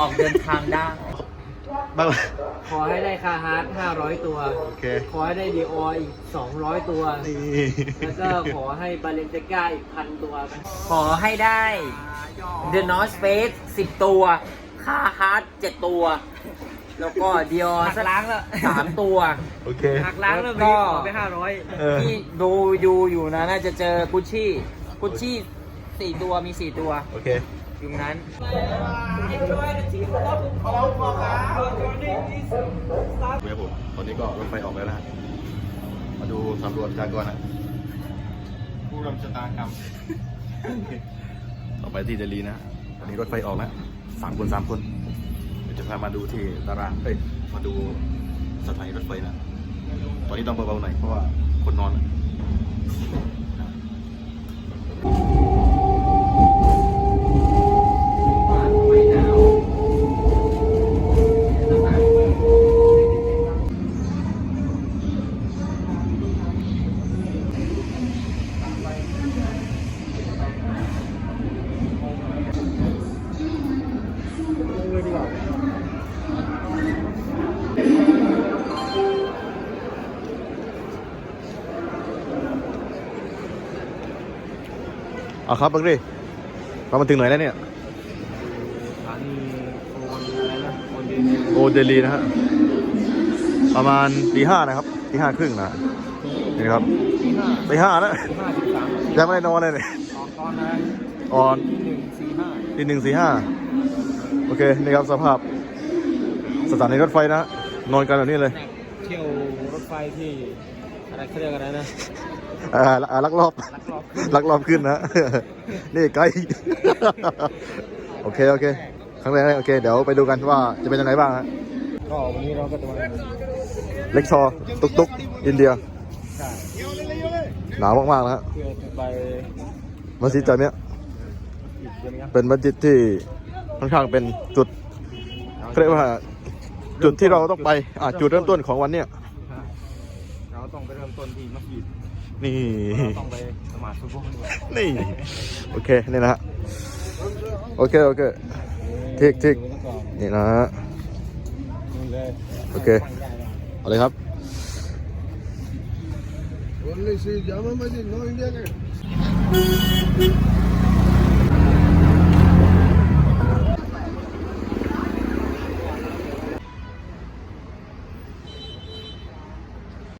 ออกเดินทางได้ บ้างไหมขอให้ได้คาฮาร์ด500 ตัว โอเค ขอให้ได้ดีอออีก 200 ตัว นี่แล้วก็ขอให้บาเลนเตก้าอีกพันตัว ขอให้ได้ The North Face 10 ตัวค่าฮาร์ด7ตัว แล้วก็เดียหักล้างแล้วสามตัว โอเค หักล้างแล้วก็มีขอไป500เออ ที่ดูดูอยู่นะน่าจะเจอกุชชี่กุชชี่ สี่ตัวมีสี่ตัวโอเคอยู่นั้นเว็บผมตอนนี้ก็รถไฟออกแล้วนะฮะมาดูสำรวจจากก่อนนะผู้รำชะตากรรมต่อไปที่เดลีนะฮะตอนนี้รถไฟออกแล้วสามคนสามคนเดี๋ยวจะพามาดูที่ตารางเอ้ยมาดูสถานีรถไฟนะตอนนี้ต้องเบาๆหน่อยเพราะว่าคนนอน อะเอาครับบังดิเรามาถึงไหนแล้วเนี่ยสถานีโอนอะไรนะโอนดีโอเดลีนะฮะประมาณตีห้านะครับตีห้าครึ่งนะนี่นะครับที่ห้าตีห้าแล้วที่ห้าสิบสามยังไม่ได้นอนเลยเนี่ยตอนตอนนั้นออนที่หนึ่งสี่ห้าตีหนึ่งสี่ห้า โอเค นี่ครับสภาพสถานีรถไฟนะ นอนกันแบบนี้เลย เที่ยวรถไฟที่อะไรเขาเรียกอะไรนะอ่าอ่าลักลอบลักลอบลักลอบขึ้นนะ นี่ไกด์โอเค โอเค ครั้งแรกโอเค เดี๋ยวไปดูกันว่าจะเป็นยังไงบ้างฮะก็วันนี้เราก็จะมาเล็กชอตุกตุกอินเดียใช่หนาวมากๆนะฮะเพื่อจะไปมัสยิดจาเนี้ยอีกเดือนนี้ครับเป็นมัสยิดที่ ค่อนข้างเป็นจุดเขาเรียกว่าจุดที่เราต้องไปอ่าจุดเริ่มต้นของวันเนี้ยเราต้องไปเริ่มต้นที่มัสยิดนี่ เราต้องไปสมาธิฟุตบอลด้วยนี่ โอเค นี่นะฮะ โอเค โอเคทิกทิกนี่นะฮะนี่เลยโอเค เอาเลยครับ Only see Jama Masjid, no India.